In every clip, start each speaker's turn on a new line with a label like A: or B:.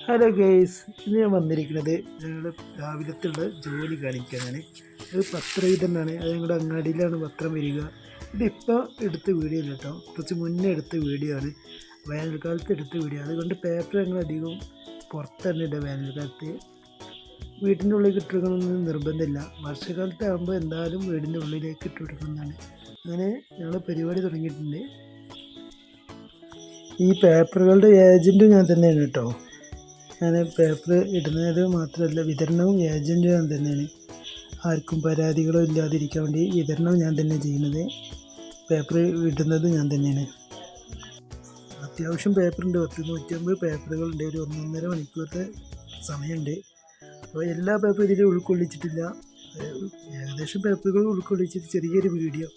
A: Hello guys ഇന്ന് ഞാൻ വന്നിരിക്കുന്നത് ഞങ്ങളുടെ രാവിലത്തുള്ള ജോലി കാണിക്കാനാണ്. അത് പത്രം ഇതെന്നാണ് അത് ഞങ്ങളുടെ അങ്ങാടിയിലാണ് പത്രം വരിക. ഇതിപ്പോൾ എടുത്ത വീഡിയോ അല്ല കേട്ടോ. കുറച്ച് മുന്നേ എടുത്ത വീഡിയോ ആണ്. വേനൽക്കാലത്ത് എടുത്ത വീഡിയോ അതുകൊണ്ട് പേപ്പർ ഞങ്ങൾ അധികം പുറത്തന്നെ ഇടുക വേനൽക്കാലത്ത്. വീടിന്റെ ഉള്ളിൽ ഇട്ടുകൊടുക്കണമെന്ന് നിർബന്ധമില്ല. വർഷകാലത്ത് ആകുമ്പോൾ എന്തായാലും വീടിന്റെ ഉള്ളിലേക്ക് ഇട്ട് അങ്ങനെ ഞങ്ങൾ പരിപാടി തുടങ്ങിയിട്ടുണ്ട്. ഈ പേപ്പറുകളുടെ ഏജന്റും ഞാൻ തന്നെയാണ് കേട്ടോ. ഞാൻ പേപ്പർ ഇടുന്നത് മാത്രമല്ല വിതരണവും ഏജന്റ് ഞാൻ തന്നെയാണ്. ആർക്കും പരാതികളോ ഇല്ലാതിരിക്കാൻ വേണ്ടി വിതരണവും ഞാൻ തന്നെ ചെയ്യുന്നത്. പേപ്പർ ഇടുന്നത് ഞാൻ തന്നെയാണ്. അത്യാവശ്യം പേപ്പറുണ്ട് പത്ത് നൂറ്റമ്പത് പേപ്പറുകളുണ്ട് ഒരു ഒന്നൊന്നര മണിക്കൂറത്തെ സമയമുണ്ട്. അപ്പോൾ എല്ലാ പേപ്പറും ഇതിൽ ഉൾക്കൊള്ളിച്ചിട്ടില്ല. ഏകദേശം പേപ്പറുകൾ ഉൾക്കൊള്ളിച്ചിട്ട് ചെറിയൊരു വീഡിയോ.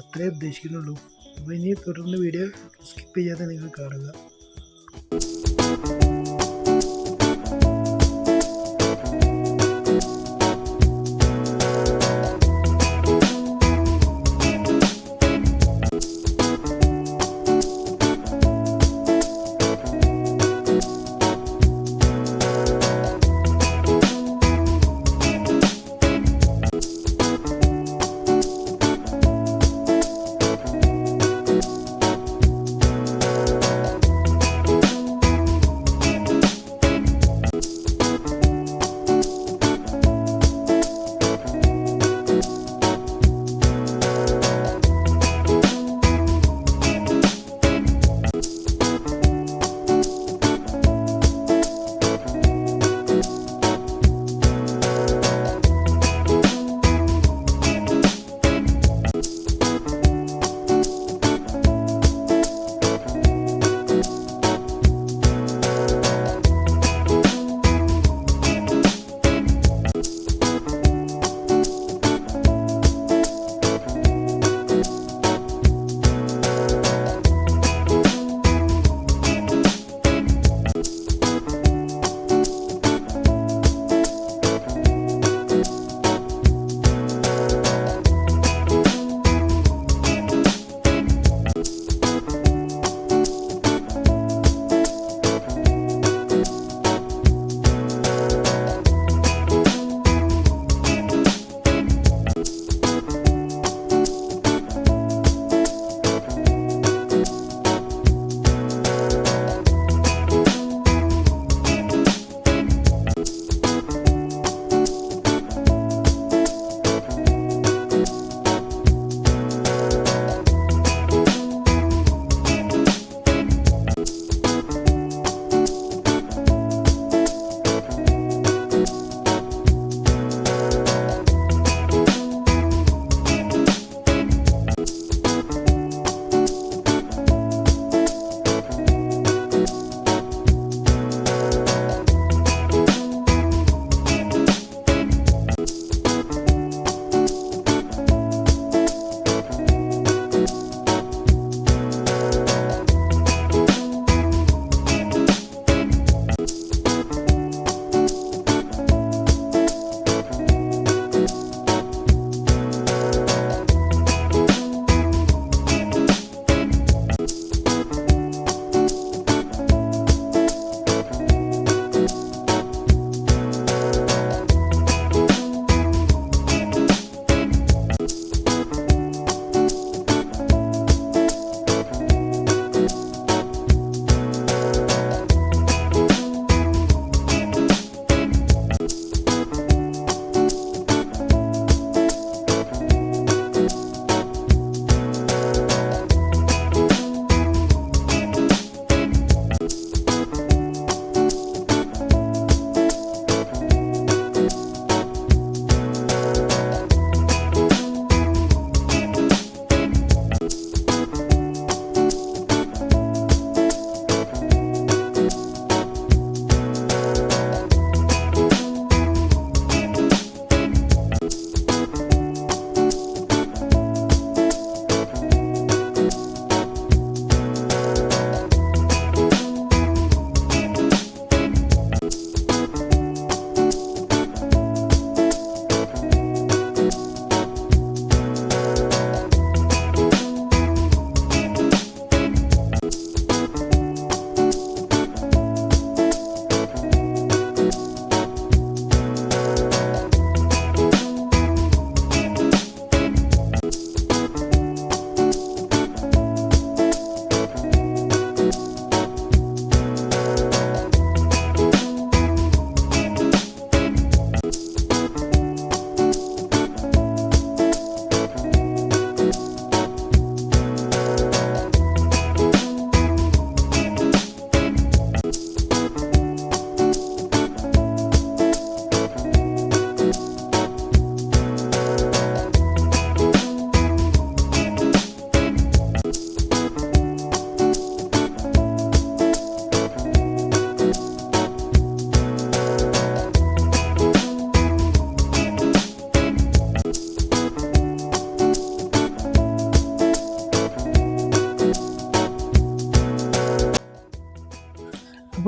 A: അത്രേ ഉദ്ദേശിക്കുന്നുള്ളൂ. അപ്പോൾ ഇനി തുടർന്ന് വീഡിയോ സ്കിപ്പ് ചെയ്യാതെ നിങ്ങൾ കാണുക.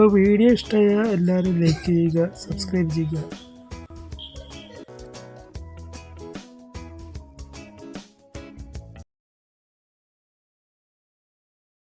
A: അപ്പോൾ വീഡിയോ ഇഷ്ടമായ എല്ലാവരും ലൈക്ക് ചെയ്യുക സബ്സ്ക്രൈബ് ചെയ്യുക.